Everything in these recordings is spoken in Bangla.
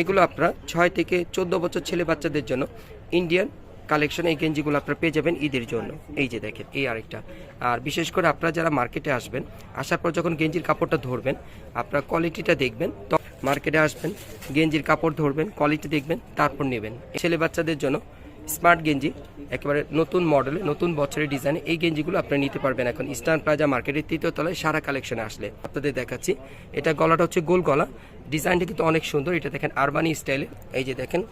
এগুলো আপনারা ছয় থেকে চোদ্দ বছর ছেলে বাচ্চাদের জন্য ইন্ডিয়ান কালেকশন এই গেঞ্জিগুলো আপনারা পেয়ে যাবেন ঈদের জন্য। এই যে দেখেন, এই আরেকটা। আর বিশেষ করে আপনারা যারা মার্কেটে আসবেন, আসার পর যখন গেঞ্জির কাপড়টা ধরবেন, আপনার কোয়ালিটিটা দেখবেন, তো মার্কেটে আসবেন, গেঞ্জির কাপড় ধরবেন কোয়ালিটি দেখবেন, তারপর নেবেন। ছেলে বাচ্চাদের জন্য স্মার্ট গেঞ্জি, একেবারে নতুন মডেলে নতুন বছরের ডিজাইনে এই গেঞ্জিগুলো আপনি নিতে পারবেন এখন। ইস্টার্ন প্লাজা মার্কেটের তৃতীয় তলায় সারা কালেকশনে আসলে আপনাদের দেখাচ্ছি। এটা গলাটা হচ্ছে গোল গলা। ডিজাইনটা কিন্তু অনেক সুন্দর। এটা দেখেন আরবানি স্টাইলে এই যে দেখেন,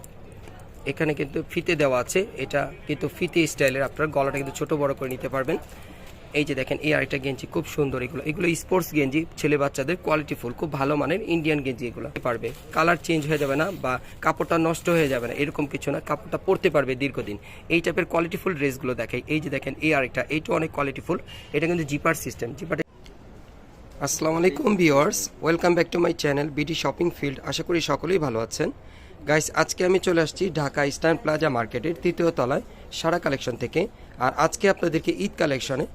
এখানে কিন্তু ফিতে দেওয়া আছে। এটা কিন্তু ফিতে স্টাইলের আপনার গলাটা কিন্তু ছোট বড় করে নিতে পারবেন। এই যে দেখেন, এই আরেকটা গেঞ্জি খুব সুন্দর এগুলো। এগুলো স্পোর্টস গেঞ্জি, ছেলে বাচ্চাদের কোয়ালিটি ফুল খুব ভালো মানের ইন্ডিয়ান গেঞ্জি এগুলো। পারবে। কালার চেঞ্জ হয়ে যাবে না বা কাপড়টা নষ্ট হয়ে যাবে না, এরকম কিছু না। কাপড়টা পরতে পারবে দীর্ঘদিন। এই টাইপের কোয়ালিটি ফুল ড্রেসগুলো দেখাই। এই যে দেখেন, এই আরেকটা, এইটা অনেক কোয়ালিটি ফুল এটা কিন্তু জিপার সিস্টেম জিপার আসসালামু আলাইকুম viewers welcome back to my channel BD shopping field আশা করি সকলেই ভালো আছেন। গাইস আজকে আমি চলে আসছি ঢাকা ইস্টার্ন প্লাজা মার্কেটের তৃতীয় তলায় সারা কালেকশন থেকে। আর আজকে আপনাদেরকে ঈদ কালেকশনে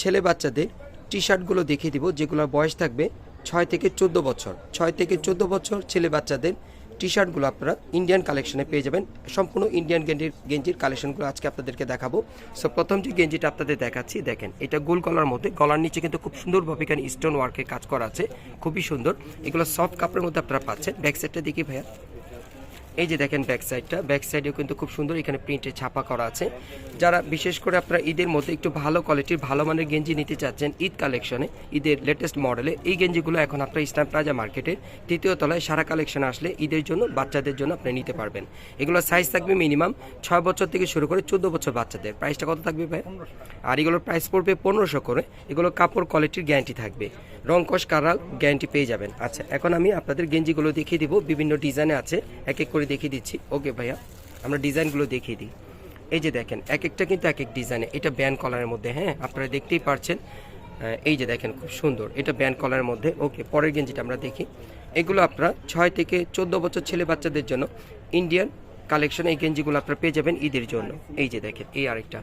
ছেলে বাচ্চাদের টি শার্টগুলো দেখিয়ে দিব, যেগুলোর বয়স থাকবে ছয় থেকে চোদ্দ বছর। ছয় থেকে চোদ্দ বছর ছেলে বাচ্চাদের টি শার্টগুলো আপনারা ইন্ডিয়ান কালেকশনে পেয়ে যাবেন। সম্পূর্ণ ইন্ডিয়ান গেঞ্জির গেঞ্জির কালেকশনগুলো আজকে আপনাদেরকে দেখাবো। সো প্রথম যে গেঞ্জিটা আপনাদের দেখাচ্ছি, দেখেন, এটা গোল গলার মধ্যে, গলার নিচে কিন্তু খুব সুন্দরভাবে এখানে স্টোন ওয়ার্কের কাজ করা আছে। খুবই সুন্দর। এগুলো সফট কাপড়ের মধ্যে আপনারা পাচ্ছেন। ব্যাক সাইডটা দেখি ভাইয়া। এই যে দেখেন ব্যাক সাইডটা ব্যাক সাইডেও কিন্তু খুব সুন্দর এখানে প্রিন্টে ছাপা করা আছে। যারা বিশেষ করে আপনারা ঈদের মধ্যে একটু ভালো কোয়ালিটির ভালো মানের গেঞ্জি নিতে চাচ্ছেন ঈদ কালেকশনে ঈদের লেটেস্ট মডেলে এই গেঞ্জিগুলো এখন আপনার ইসলাম প্লাজা মার্কেটের তৃতীয় তলায় সারা কালেকশন আসলে ঈদের জন্য, বাচ্চাদের জন্য আপনি নিতে পারবেন। এগুলো সাইজ থাকবে মিনিমাম ছয় বছর থেকে শুরু করে চোদ্দ বছর বাচ্চাদের। প্রাইসটা কত থাকবে ভাই? আর এগুলোর প্রাইস পড়বে পনেরোশো করে। এগুলো কাপড় কোয়ালিটির গ্যারান্টি থাকবে। রংকশ কারাল গ্যারান্টি পেয়ে যাবেন। আচ্ছা এখন আমি আপনাদের গেঞ্জিগুলো দেখিয়ে দিব। বিভিন্ন ডিজাইনে আছে, এক এক করে দেখিয়ে দিচ্ছি। ওকে ভাইয়া, আমরা ডিজাইনগুলো দেখিয়ে দিই। এই যে দেখেন এক একটা কিন্তু এক এক ডিজাইনে, এটা ব্যান্ড কলারের মধ্যে হ্যাঁ? আপনারা দেখতেই পারছেন। এই যে দেখেন, খুব সুন্দর, এটা ব্যান্ড কলারের মধ্যে। ওকে, পরের গেঞ্জিটা আমরা দেখি। এগুলো আপনারা ছয় থেকে চোদ্দ বছর ছেলে বাচ্চাদের জন্য ইন্ডিয়ান কালেকশন এই গেঞ্জিগুলো আপনারা পেয়ে যাবেন ঈদের জন্য। এই যে দেখেন, এই আরেকটা।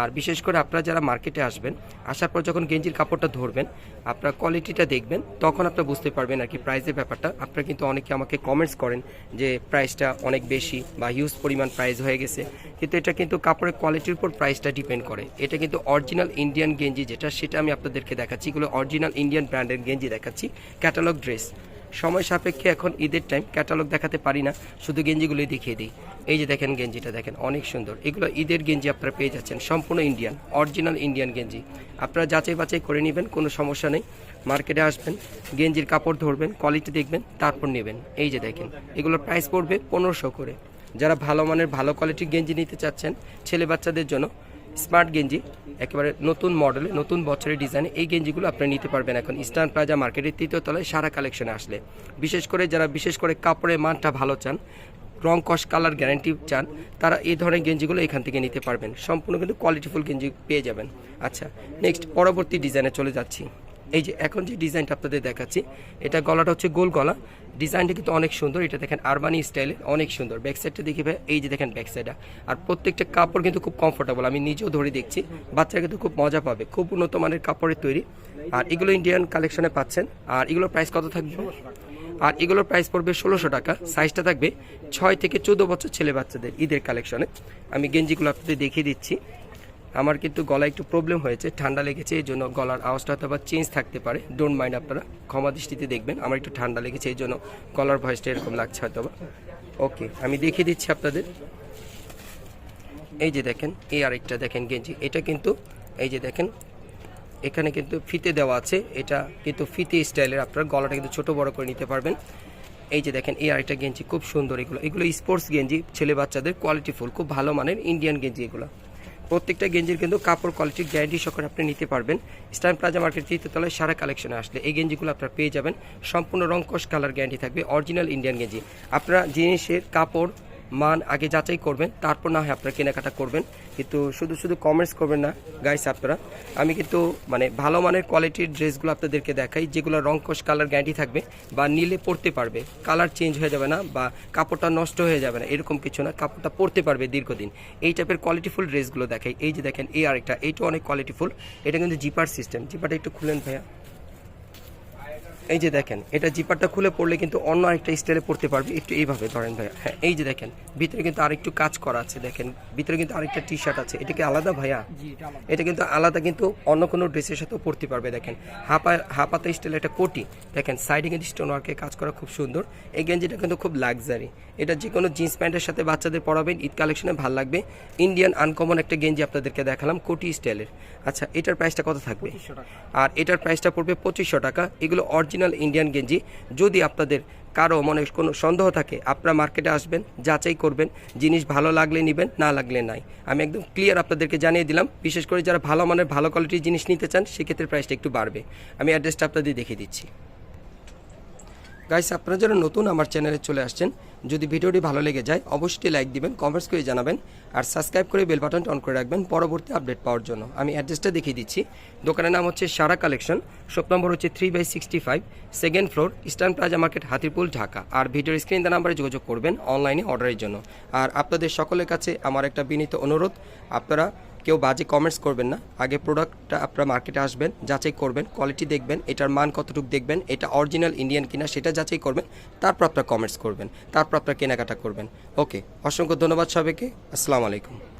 আর বিশেষ করে আপনারা যারা মার্কেটে আসবেন, আসার পর যখন গেঞ্জির কাপড়টা ধরবেন, আপনার কোয়ালিটিটা দেখবেন, তখন আপনারা বুঝতে পারবেন আর কি প্রাইসের ব্যাপারটা। আপনারা কিন্তু অনেকে আমাকে কমেন্টস করেন যে প্রাইসটা অনেক বেশি বা হিউজ পরিমাণ প্রাইস হয়ে গেছে। কিন্তু এটা কিন্তু কাপড়ের কোয়ালিটির উপর প্রাইসটা ডিপেন্ড করে। এটা কিন্তু অরিজিনাল ইন্ডিয়ান গেঞ্জি যেটা, সেটা আমি আপনাদেরকে দেখাচ্ছি। এগুলো অরিজিনাল ইন্ডিয়ান ব্র্যান্ডের গেঞ্জি দেখাচ্ছি। ক্যাটালগ ড্রেস সময় সাপেক্ষে এখন ঈদের টাইম ক্যাটালগ দেখাতে পারি না, শুধু গেঞ্জিগুলোই দেখিয়ে দিই। এই যে দেখেন গেঞ্জিটা, দেখেন অনেক সুন্দর। এগুলো ঈদের গেঞ্জি আপনারা পেয়ে যাচ্ছেন, সম্পূর্ণ ইন্ডিয়ান অরিজিনাল ইন্ডিয়ান গেঞ্জি। আপনারা যাচাই বাছাই করে নেবেন, কোনো সমস্যা নেই। মার্কেটে আসবেন, গেঞ্জির কাপড় ধরবেন কোয়ালিটি দেখবেন, তারপর নেবেন। এই যে দেখেন, এগুলোর প্রাইস পড়বে পনেরোশো করে। যারা ভালো মানের, ভালো কোয়ালিটির গেঞ্জি নিতে চাচ্ছেন, ছেলে বাচ্চাদের জন্য স্মার্ট গেঞ্জি, একেবারে নতুন মডেলে, নতুন বছরের ডিজাইনে এই গেঞ্জিগুলো আপনি নিতে পারবেন এখন। ইস্টার্ন প্লাজা মার্কেটের তৃতীয় তলায় সারা কালেকশনে আসলে। বিশেষ করে যারা, বিশেষ করে কাপড়ের মানটা ভালো চান, রং কস কালার গ্যারান্টি চান, তারা এই ধরনের গেঞ্জিগুলো এখান থেকে নিতে পারবেন। সম্পূর্ণ কিন্তু কোয়ালিটিফুল গেঞ্জি পেয়ে যাবেন। আচ্ছা নেক্সট পরবর্তী ডিজাইনে চলে যাচ্ছি। এই যে এখন যে ডিজাইনটা আপনাদের দেখাচ্ছি এটা গলাটা হচ্ছে গোল গলা। ডিজাইনটা কিন্তু অনেক সুন্দর এটা দেখেন আরবানি স্টাইলে অনেক সুন্দর। ব্যাক সাইডটা দেখি ভাই, এই যে দেখেন ব্যাক সাইডটা আর প্রত্যেকটা কাপড় কিন্তু খুব কমফোর্টেবল আমি নিজেও ধরে দেখছি। বাচ্চারা কিন্তু খুব মজা পাবে খুব উন্নত মানের কাপড়ের তৈরি। আর এগুলো ইন্ডিয়ান কালেকশনে পাচ্ছেন। আর এগুলোর প্রাইস কত থাকবে? আর এগুলোর প্রাইস পড়বে ষোলোশো টাকা। সাইজটা থাকবে ছয় থেকে চোদ্দ বছর ছেলে বাচ্চাদের ঈদের কালেকশনে আমি গেঞ্জিগুলো আপনাদের দেখিয়ে দিচ্ছি। আমার কিন্তু গলায় একটু প্রবলেম হয়েছে, ঠান্ডা লেগেছে, এই জন্য গলার আওয়াজটা হয়তো আবার চেঞ্জ থাকতে পারে। ডোন্ট মাইন্ড আপনারা, ক্ষমা দৃষ্টিতে দেখবেন, আমার একটু ঠান্ডা লেগেছে, এই জন্য গলার ভয়েসটা এরকম লাগছে হয়তো বা ওকে আমি দেখিয়ে দিচ্ছি আপনাদের। এই যে দেখেন, এই আরেকটা দেখেন গেঞ্জি, এটা কিন্তু, এই যে দেখেন, এখানে কিন্তু ফিতে দেওয়া আছে, এটা কিন্তু ফিতে স্টাইলের, আপনার গলাটা কিন্তু ছোটো বড় করে নিতে পারবেন। এই যে দেখেন, এই আরেকটা গেঞ্জি খুব সুন্দর এগুলো। এগুলো স্পোর্টস গেঞ্জি, ছেলে বাচ্চাদের কোয়ালিটি ফুল খুব ভালো মানের ইন্ডিয়ান গেঞ্জি এগুলো। প্রত্যেকটা গেঞ্জির কিন্তু কাপড় কোয়ালিটির গ্যারান্টি সকলে আপনি নিতে পারবেন। স্টাইল প্লাজা মার্কেট তৃতীয়তলায় সারা কালেকশনে আসলে এই গেঞ্জিগুলো আপনারা পেয়ে যাবেন। সম্পূর্ণ রংকশ কালার গ্যারান্টি থাকবে অরিজিনাল ইন্ডিয়ান গেঞ্জি। আপনারা জিনিসের কাপড় মান আগে যাচাই করবেন, তারপর না হয় আপনারা কেনাকাটা করবেন। কিন্তু শুধু শুধু কমেন্টস করবেন না গাইস আপনারা। আমি কিন্তু মানে ভালো মানের কোয়ালিটির ড্রেসগুলো আপনাদেরকে দেখাই, যেগুলো রংকশ কালার গ্যারান্টি থাকবে বা নিলে পরতে পারবে। কালার চেঞ্জ হয়ে যাবে না বা কাপড়টা নষ্ট হয়ে যাবে না, এরকম কিছু না। কাপড়টা পরতে পারবে দীর্ঘদিন। এই টাইপের কোয়ালিটিফুল ড্রেসগুলো দেখাই। এই যে দেখেন, এই আরেকটা, এইটা অনেক কোয়ালিটিফুল এটা কিন্তু জিপার সিস্টেম জিপারটা একটু খুলেন ভাইয়া। এই যে দেখেন এটা জিপারটা খুলে পড়লে কিন্তু অন্য আরেকটা স্টাইলে পড়তে পারবে। একটু এইভাবে ধরেন ভাইয়া। হ্যাঁ এই যে দেখেন ভিতরে কিন্তু আরেকটু কাজ করা আছে দেখেন। ভিতরে কিন্তু আরেকটা টি শার্ট আছে। এটা কি আলাদা ভাইয়া? এটা কিন্তু আলাদা কিন্তু অন্য কোনো ড্রেসের সাথেও পড়তে পারবে দেখেন। হাফা হাফাতা স্টাইল একটা কোটি। দেখেন সাইডে কিন্তু স্টোন ওয়ার্কে কাজ করা খুব সুন্দর। এই গেঞ্জিটা কিন্তু খুব লাক্সারি এটা যে কোনো জিন্স প্যান্টের সাথে বাচ্চাদের পরাবেন ঈদ কালেকশনে ভালো লাগবে। ইন্ডিয়ান আনকমন একটা গেঞ্জি আপনাদেরকে দেখালাম কোটি স্টাইলের আচ্ছা এটার প্রাইসটা কত থাকবে? আর এটার প্রাইসটা পড়বে পঁচিশশো টাকা। এগুলো অরিজিনাল ইন্ডিয়ান গেঞ্জি যদি আপনাদের কারও মনে কোনো সন্দেহ থাকে, আপনারা মার্কেটে আসবেন, যাচাই করবেন, জিনিস ভালো লাগলে নেবেন, না লাগলে নাই। আমি একদম ক্লিয়ার আপনাদেরকে জানিয়ে দিলাম, বিশেষ করে যারা ভালো মানের, ভালো কোয়ালিটির জিনিস নিতে চান, সেক্ষেত্রে প্রাইসটা একটু বাড়বে। আমি অ্যাড্রেসটা আপনাদের দেখিয়ে দিচ্ছি। গাইস আপনারা যারা নতুন আমার চ্যানেলে চলে আসছেন, যদি ভিডিওটি ভালো লেগে যায়, অবশ্যই লাইক দিবেন কমেন্টস করে জানাবেন, আর সাবস্ক্রাইব করে বেল বাটনটা অন করে রাখবেন পরবর্তী আপডেট পাওয়ার জন্য। আমি অ্যাড্রেসটা দেখিয়ে দিচ্ছি। দোকানের নাম হচ্ছে সারা কালেকশন শপ নম্বর হচ্ছে three by sixty five second floor eastern plaza market Hatirpul, Dhaka. আর ভিডিওর স্ক্রিন নাম্বারে যোগাযোগ করবেন অনলাইনে অর্ডারের জন্য। আর আপনাদের সকলের কাছে আমার একটা বিনীত অনুরোধ, আপনারা কেউ বাজে কমেন্টস করবেন না। আগে প্রোডাক্টটা আপনার মার্কেটে আসবেন, যাচাই করবেন কোয়ালিটি দেখবেন, এটার মান কতটুকু দেখবেন, এটা অরিজিনাল ইন্ডিয়ান কিনা সেটা যাচাই করবেন, তারপর আপনার কমেন্টস করবেন, তারপর আপনার কেনাকাটা করবেন। ওকে অসংখ্য ধন্যবাদ সবাইকে, আসসালামু আলাইকুম।